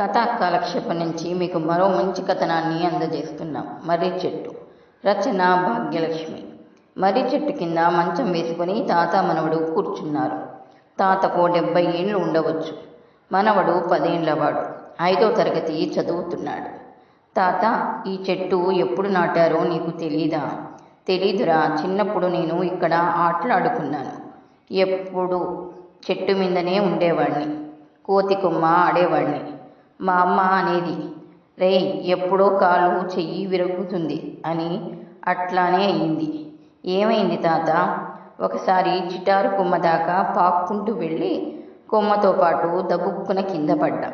కథా కాలక్షేపం నుంచి మీకు మరో మంచి కథనాన్ని అందజేస్తున్నాం. మర్రి చెట్టు. రచన భాగ్యలక్ష్మి. మర్రి చెట్టు కింద మంచం వేసుకొని తాత మనవడు కూర్చున్నారు. తాతకు డెబ్బై ఏళ్ళు ఉండవచ్చు. మనవడు పదేళ్ళవాడు. ఐదో తరగతి చదువుతున్నాడు. తాత ఈ చెట్టు ఎప్పుడు నాటారో నీకు తెలీదా? తెలీదురా చిన్నప్పుడు నేను ఇక్కడ ఆటలాడుకున్నాను. ఎప్పుడు? చెట్టు మీదనే ఉండేవాడిని కోతి కొమ్మ ఆడేవాడిని మా అమ్మ అనేది రేయ్ ఎప్పుడో కాలు చెయ్యి విరుగుతుంది అని అట్లానే అయింది. ఏమైంది తాత? ఒకసారి చిటారు కొమ్మ దాకా పాక్కుంటూ వెళ్ళి కొమ్మతో పాటు దబుక్కున కింద పడ్డా.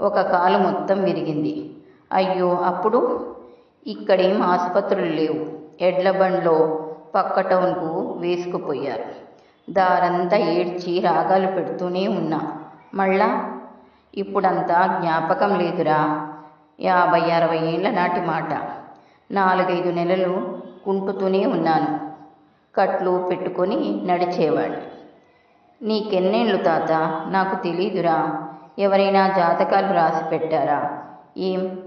ఒక కాలు మొత్తం విరిగింది. అయ్యో అప్పుడు? ఇక్కడేం ఆసుపత్రులు లేవు. ఎడ్ల బండ్లో పక్క టౌన్కు వేసుకుపోయారు. దారంతా ఏడ్చి రాగాలు పెడుతూనే ఉన్నా. మళ్ళా ఇప్పుడంతా జ్ఞాపకం లేదురా. యాభై అరవై ఏళ్ళ నాటి మాట. నాలుగైదు నెలలు కుంటుతూనే ఉన్నాను. కట్లు పెట్టుకొని నడిచేవాడు. నీకెన్నేళ్ళు తాత? నాకు తెలీదురా. ఎవరైనా జాతకాలు రాసి పెట్టారా? ఏం?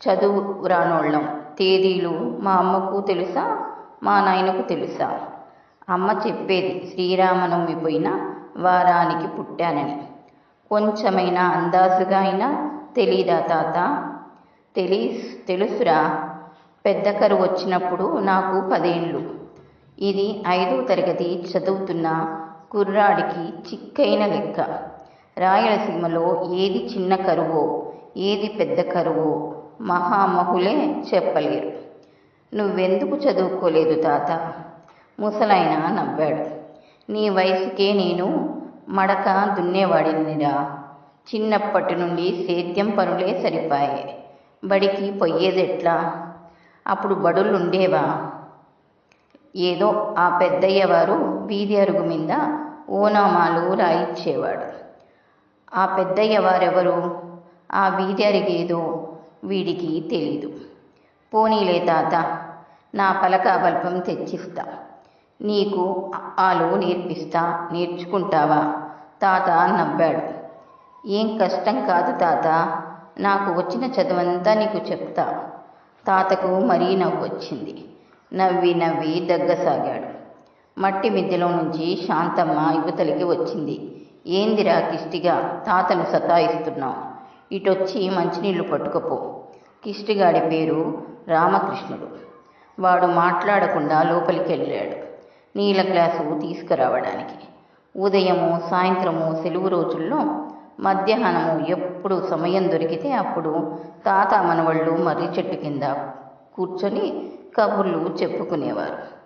చదువు రానోళ్ళం. తేదీలు మా అమ్మకు తెలుసా? మా నాయనకు తెలుసా? అమ్మ చెప్పేది శ్రీరామనవమి పోయిన వారానికి పుట్టానని. కొంచెమైనా అందాజుగా అయినా తెలీదా తాత? తెలి తెలుసురా. పెద్ద కరువు వచ్చినప్పుడు నాకు పదేళ్ళు ఇది ఐదో తరగతి చదువుతున్న కుర్రాడికి చిక్కైన లెక్క. రాయలసీమలో ఏది చిన్న కరువో ఏది పెద్ద కరువో మహామహులే చెప్పలేరు. నువ్వెందుకు చదువుకోలేదు తాత? ముసలాయన నవ్వాడు. నీ వయసుకే నేను మడక దున్నేవాడినిరా. చిన్నప్పటి నుండి సేద్యం పనులే సరిపాయే. బడికి పోయేదెట్లా అప్పుడు బడులుండేవా? ఏదో ఆ పెద్దయ్య వారు వీధి అరుగు మీద ఓనామాలు రాయిచ్చేవాడు. ఆ పెద్దయ్య వారెవరు ఆ వీధి అరిగేదో వీడికి తెలీదు. పోనీలే తాత నా పలక బల్పం తెచ్చిస్తా. నీకు ఆలు నేర్పిస్తా నేర్చుకుంటావా? తాత నవ్వాడు. ఏం కష్టం కాదు తాత. నాకు వచ్చిన చదువంతా నీకు చెప్తా. తాతకు మరీ నవ్వు వచ్చింది. నవ్వి నవ్వి దగ్గసాగాడు. మట్టి మిద్దెలో నుంచి శాంతమ్మ యువతలికి వచ్చింది. ఏందిరా కిష్టిగా తాతను సతాయిస్తున్నావు? ఇటొచ్చి మంచినీళ్ళు పట్టుకపో. కిష్టిగాడి పేరు రామకృష్ణుడు. వాడు మాట్లాడకుండా లోపలికి వెళ్ళాడు నీళ్ళ గ్లాసు తీసుకురావడానికి. ఉదయము సాయంత్రము సెలవు రోజుల్లో మధ్యాహ్నము ఎప్పుడు సమయం దొరికితే అప్పుడు తాత మనవళ్ళు మర్రి చెట్టు కింద కూర్చొని కబుర్లు చెప్పుకునేవారు.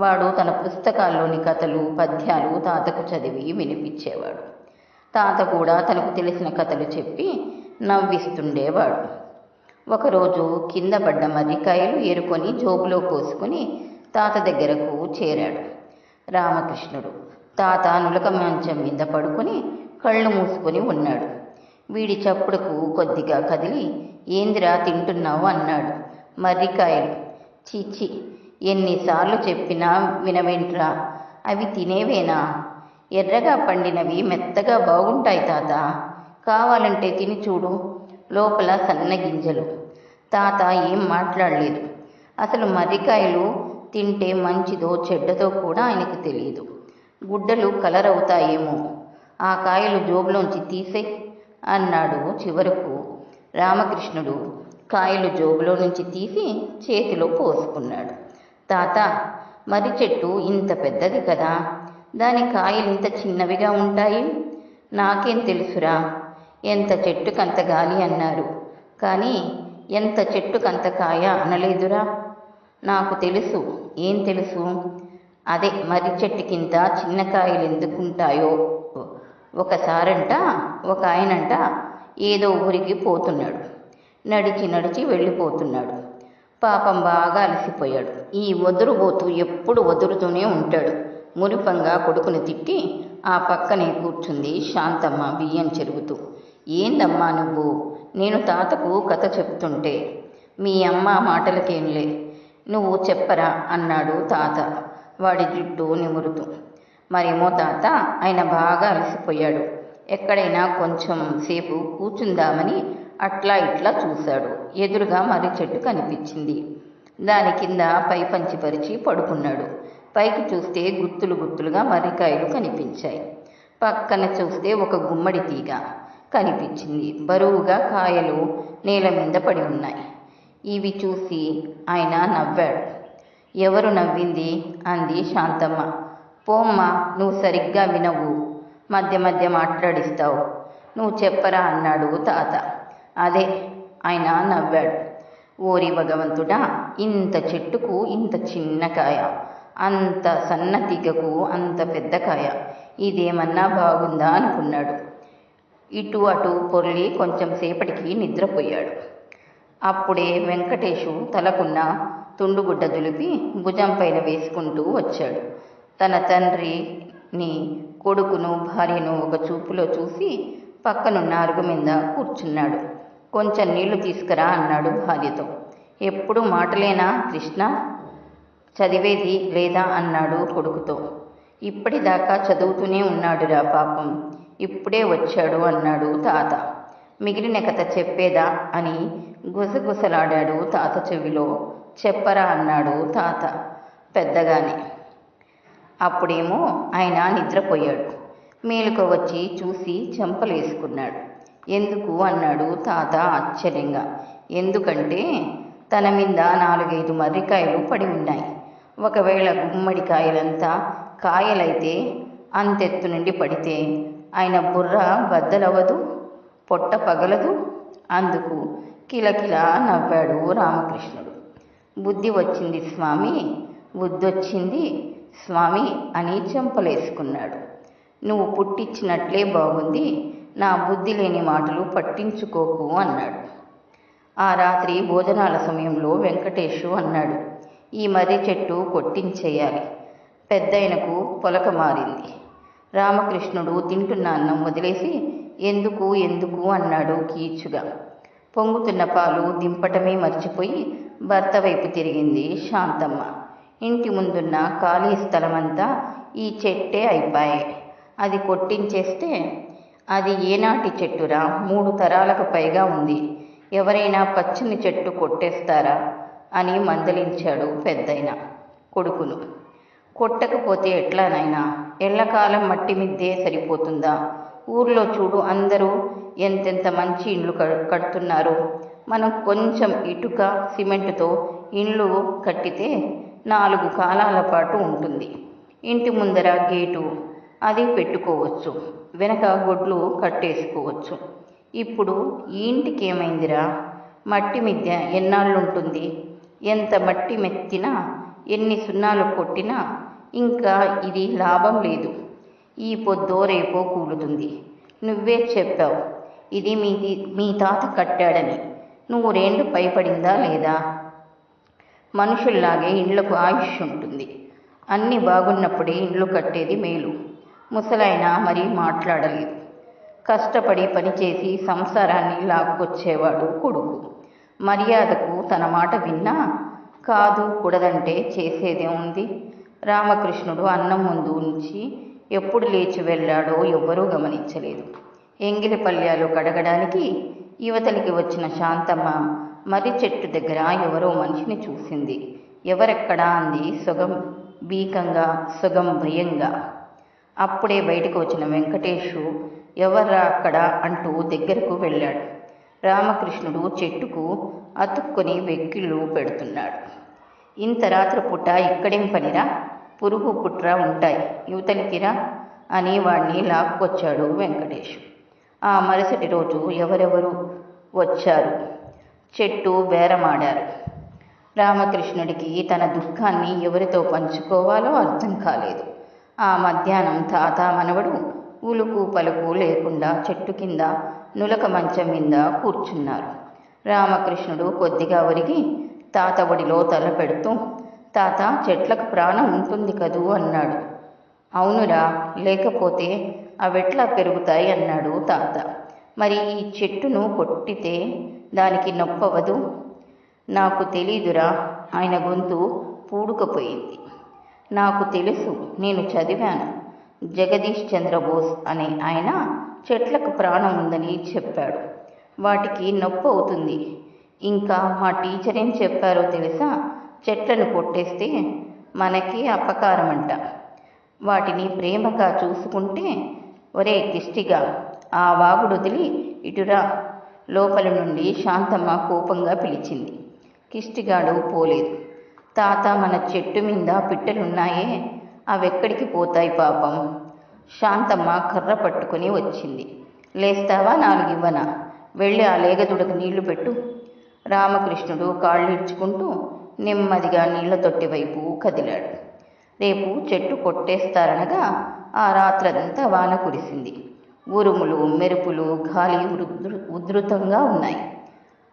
వాడు తన పుస్తకాల్లోని కథలు పద్యాలు తాతకు చదివి వినిపించేవాడు. తాత కూడా తనకు తెలిసిన కథలు చెప్పి నవ్విస్తుండేవాడు. ఒకరోజు కింద పడ్డ మర్రికాయలు ఏరుకొని జోబులో పోసుకుని తాత దగ్గరకు చేరాడు. రామకృష్ణుడు. తాత నులక మంచం మీద పడుకొని కళ్ళు మూసుకొని ఉన్నాడు. వీడి చప్పుడుకు కొద్దిగా కదిలి ఏందిరా తింటున్నావు? అన్నాడు. మర్రికాయలు చీచి ఎన్నిసార్లు చెప్పినా వినవేంట్రా? అవి తినేవేనా? ఎర్రగా పండినవి మెత్తగా బాగుంటాయి తాత. కావాలంటే తిని చూడు లోపల సన్న గింజలు. తాత ఏం మాట్లాడలేదు. అసలు మర్రికాయలు తింటే మంచిదో చెడ్డదో కూడా ఆయనకు తెలియదు. గుడ్డలు కలర్ అవుతాయేమో ఆ కాయలు జోబులోంచి తీసే అన్నాడు చివరకు రామకృష్ణుడు. కాయలు జోబులో నుంచి తీసి చేతిలో పోసుకున్నాడు. తాత మర్రి చెట్టు ఇంత పెద్దది కదా. దాని కాయలు ఇంత చిన్నవిగా ఉంటాయి? నాకేం తెలుసురా. ఎంత చెట్టుకంత గాలి అన్నారు. కానీ ఎంత చెట్టుకంత కాయ అనలేదురా. నాకు తెలుసు. ఏం తెలుసు? అదే మర్రి చెట్టుకింత చిన్న చిన్నకాయలు ఎందుకుంటాయో. ఒకసారంట ఒక ఆయనంట ఏదో ఊరికి పోతున్నాడు. నడిచి నడిచి వెళ్ళిపోతున్నాడు. పాపం బాగా అలసిపోయాడు. ఈ వదురుబోతు ఎప్పుడు వదురుతూనే ఉంటాడు. మురిపంగా కొడుకుని తిట్టి ఆ పక్కనే కూర్చుంది శాంతమ్మ బియ్యం చెరుగుతూ. ఏందమ్మా నువ్వు? నేను తాతకు కథ చెప్తుంటే. మీ అమ్మ మాటలకేంలే. నువ్వు చెప్పరా అన్నాడు తాత. వాడి జుట్టు నిమురుతూ. మరేమో తాత ఆయన బాగా అలసిపోయాడు. ఎక్కడైనా కొంచెం సేపు కూర్చుందామని అట్లా ఇట్లా చూశాడు. ఎదురుగా మర్రి చెట్టు కనిపించింది. దాని కింద పై పంచిపరిచి పడుకున్నాడు. పైకి చూస్తే గుత్తులు గుత్తులుగా మర్రికాయలు కనిపించాయి. పక్కన చూస్తే ఒక గుమ్మడి తీగ కనిపించింది. బరువుగా కాయలు నేల మీద పడి ఉన్నాయి. ఇవి చూసి ఆయన నవ్వాడు. ఎవరు నవ్వింది? అంది శాంతమ్మ. పోమ్మ నువ్వు సరిగ్గా వినవు. మధ్య మధ్య మాట్లాడిస్తావు. నువ్వు చెప్పరా? అన్నాడు తాత. అదే ఆయన నవ్వాడు. ఓరి భగవంతుడా ఇంత చెట్టుకు ఇంత చిన్న కాయ అంత సన్న తీగకు అంత పెద్ద కాయ ఇదేమన్నా బాగుందా? అనుకున్నాడు. ఇటు అటు పొర్లి కొంచెం సేపటికి నిద్రపోయాడు. అప్పుడే వెంకటేశు తలకున్న తుండుగుడ్డ దులిపి భుజం పైన వేసుకుంటూ వచ్చాడు. తన తండ్రిని కొడుకును భార్యను ఒక చూపులో చూసి పక్కనున్న అరుగు మీద కూర్చున్నాడు. కొంచెం నీళ్ళు తీసుకురా అన్నాడు భార్యతో. ఎప్పుడు మాటలేనా కృష్ణ? చదివేది లేదా అన్నాడు కొడుకుతో. ఇప్పటిదాకా చదువుతూనే ఉన్నాడురా పాపం. ఇప్పుడే వచ్చాడు అన్నాడు తాత. మిగిలిన కథ చెప్పేదా అని గుసగుసలాడాడు తాత చెవిలో. చెప్పరా అన్నాడు తాత పెద్దగానే. అప్పుడేమో ఆయన నిద్రపోయాడు. మేలుక వచ్చి చూసి చెంపలేసుకున్నాడు. ఎందుకు అన్నాడు తాత ఆశ్చర్యంగా. ఎందుకంటే తన మీద నాలుగైదు మర్రికాయలు పడి ఉన్నాయి. ఒకవేళ గుమ్మడికాయలంతా కాయలైతే అంతెత్తు నుండి పడితే ఆయన బుర్ర బద్దలవ్వదు? పొట్ట పగలదు. అందుకు కిలకిల నవ్వాడు రామకృష్ణుడు. బుద్ధి వచ్చింది స్వామి బుద్ధొచ్చింది స్వామి అని చెంపలేసుకున్నాడు. నువ్వు పుట్టించినట్లే బాగుంది నా బుద్ధి లేని మాటలు పట్టించుకోకు అన్నాడు. ఆ రాత్రి భోజనాల సమయంలో వెంకటేషు అన్నాడు ఈ మర్రి చెట్టు కొట్టించేయాలి. పెద్దయినకు పొలక మారింది. రామకృష్ణుడు తింటున్న అన్నం వదిలేసి ఎందుకు ఎందుకు అన్నాడు కీచుగా. పొంగుతున్న పాలు దింపటమే మర్చిపోయి భర్త వైపు తిరిగింది శాంతమ్మ. ఇంటి ముందున్న ఖాళీ స్థలమంతా ఈ చెట్టే అయిపోయాయి అది కొట్టించేస్తే అది ఏనాటి చెట్టురా? మూడు తరాలకు పైగా ఉంది. ఎవరైనా పచ్చని చెట్టు కొట్టేస్తారా? అని మందలించాడు పెద్దయిన కొడుకును. కొట్టకపోతే ఎట్లానైనా ఎల్లకాలం మట్టి మిద్దే సరిపోతుందా? ఊర్లో చూడు అందరూ ఎంతెంత మంచి ఇండ్లు కడుతున్నారు. మనం కొంచెం ఇటుక సిమెంట్తో ఇండ్లు కట్టితే నాలుగు కాలాల పాటు ఉంటుంది. ఇంటి ముందర గేటు అది పెట్టుకోవచ్చు. వెనక గొడ్లు కట్టేసుకోవచ్చు. ఇప్పుడు ఈ ఇంటికి ఏమైందిరా మట్టి మిద్య ఎన్నాళ్ళుంటుంది? ఎంత మట్టి మెత్తినా ఎన్ని సున్నాలు కొట్టినా ఇంకా ఇది లాభం లేదు. ఈ పొద్దో రేపో కూలుతుంది నువ్వే చెప్పావు ఇది మీది మీ తాత కట్టాడని. నువ్వు రెండు పైపడిందా లేదా? మనుషుల్లాగే ఇండ్లకు ఆయుష్ ఉంటుంది. అన్నీ బాగున్నప్పుడే ఇండ్లు కట్టేది మేలు. ముసలైన మరీ మాట్లాడలేదు. కష్టపడి పనిచేసి సంసారాన్ని లాక్కొచ్చేవాడు కొడుకు. మర్యాదకు తన మాట విన్నా కాదు కూడదంటే చేసేదే ఉంది. రామకృష్ణుడు అన్నం ముందు ఉంచి ఎప్పుడు లేచి వెళ్ళాడో ఎవ్వరూ గమనించలేదు. ఎంగిలి పళ్ళ్యాలు కడగడానికి యువతలికి వచ్చిన శాంతమ్మ మర్రి చెట్టు దగ్గర ఎవరో మనిషిని చూసింది. ఎవరెక్కడా అంది సుగం బీకంగా సుగం భయంగా. అప్పుడే బయటకు వచ్చిన వెంకటేషు ఎవర్రా అక్కడ అంటూ దగ్గరకు వెళ్ళాడు. రామకృష్ణుడు చెట్టుకు అతుక్కుని వెక్కిళ్ళు పెడుతున్నాడు. ఇంత రాత్రి ఇక్కడేం పనిరా? పురుగు పుట్ర ఉంటాయి. యువతలికిరా అని వాణ్ణి లాక్కొచ్చాడు వెంకటేష్. ఆ మరుసటి రోజు ఎవరెవరు వచ్చారు? చెట్టు బేరమాడారు. రామకృష్ణుడికి తన దుఃఖాన్ని ఎవరితో పంచుకోవాలో అర్థం కాలేదు. ఆ మధ్యాహ్నం తాత మనవడు ఉలుకు పలుకు లేకుండా చెట్టు కింద నులక మంచం మీద కూర్చున్నారు. రామకృష్ణుడు కొద్దిగా ఒరిగి తాత ఒడిలో తల పెడుతూ తాత చెట్లకు ప్రాణం ఉంటుంది కదూ? అన్నాడు. అవునురా లేకపోతే అవెట్లా పెరుగుతాయి అన్నాడు తాత. మరి ఈ చెట్టును కొట్టితే దానికి నొప్పవదు? నాకు తెలీదురా ఆయన గొంతు పూడుకపోయింది. నాకు తెలుసు నేను చదివాను. జగదీష్ చంద్రబోస్ అనే ఆయన చెట్లకు ప్రాణం ఉందని చెప్పాడు. వాటికి నొప్పి అవుతుంది ఇంకా మా టీచర్ ఏం చెప్పారో తెలుసా? చెట్లను కొట్టేస్తే మనకి అపకారమంట. వాటిని ప్రేమగా చూసుకుంటే ఒరే కిష్టిగా ఆ వాగుడు వదిలి ఇటురా లోపల నుండి శాంతమ్మ కోపంగా పిలిచింది. కిష్టిగాడు పోలేదు. తాత మన చెట్టు మీద పిట్టలున్నాయే అవెక్కడికి పోతాయి పాపం? శాంతమ్మ కర్ర పట్టుకుని వచ్చింది. లేస్తావా నాలుగు ఇవ్వనా వెళ్ళి ఆ లేగదుడకు నీళ్ళు పెట్టు. రామకృష్ణుడు కాళ్ళిడ్చుకుంటూ నెమ్మదిగా నీళ్ళ తొట్టి వైపు కదిలాడు. రేపు చెట్టు కొట్టేస్తారనగా ఆ రాత్రంతా వాన కురిసింది. ఉరుములు మెరుపులు గాలి ఉధృతంగా ఉన్నాయి.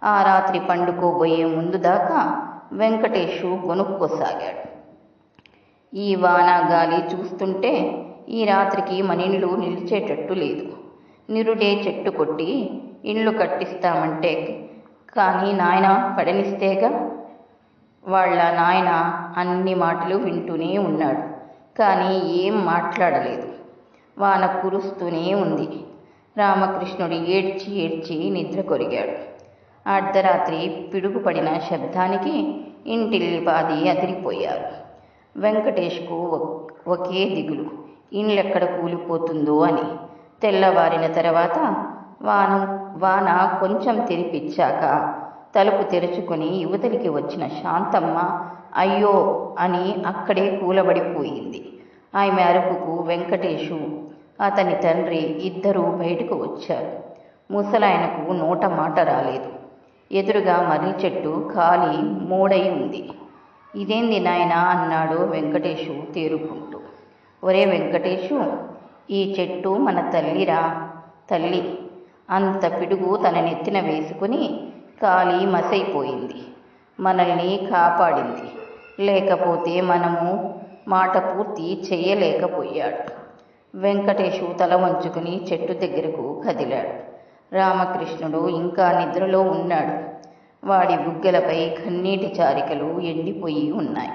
ఆ రాత్రి పండుకోబోయే ముందు దాకా వెంకటేషు కొనుక్కోసాగాడు. ఈ వాన గాలి చూస్తుంటే ఈ రాత్రికి మన నిలిచేటట్టు లేదు. నిరుడే చెట్టు కొట్టి ఇల్లు కట్టిస్తామంటే కానీ నాయన పడనిస్తేగా వాళ్ళ నాయన అన్ని మాటలు వింటూనే ఉన్నాడు. కానీ ఏం మాట్లాడలేదు. వాన కురుస్తూనే ఉంది. రామకృష్ణుడు ఏడ్చి ఏడ్చి నిద్ర కొరిగాడు. అర్ధరాత్రి పిడుగుపడిన శబ్దానికి ఇంటిల్లిపాది అదిరిపోయారు. వెంకటేష్కు ఒకే దిగులు. ఇండ్లెక్కడ కూలిపోతుందో అని. తెల్లవారిన తర్వాత వాన వాన కొంచెం తెరిపిచ్చాక తలుపు తెరుచుకుని యువతలికి వచ్చిన శాంతమ్మ అయ్యో అని అక్కడే కూలబడిపోయింది. ఆమె అరుపుకు వెంకటేషు అతని తండ్రి ఇద్దరూ బయటకు వచ్చారు. ముసలాయనకు నోట మాట రాలేదు. ఎదురుగా మర్రి చెట్టు ఖాళీ మూడై ఉంది. ఇదేంది నాయనా అన్నాడు వెంకటేషు తేరుకుంటూ. ఒరే వెంకటేషు ఈ చెట్టు మన తల్లిరా తల్లి. అంత పిడుగు తన నెత్తిన వేసుకుని కాలి మసైపోయింది. మనల్ని కాపాడింది. లేకపోతే మనము మాట పూర్తి చేయలేకపోయాడు. వెంకటేషు తల వంచుకుని చెట్టు దగ్గరకు కదిలాడు. రామకృష్ణుడు ఇంకా నిద్రలో ఉన్నాడు. వాడి బుగ్గలపై కన్నీటి చారికలు ఎండిపోయి ఉన్నాయి.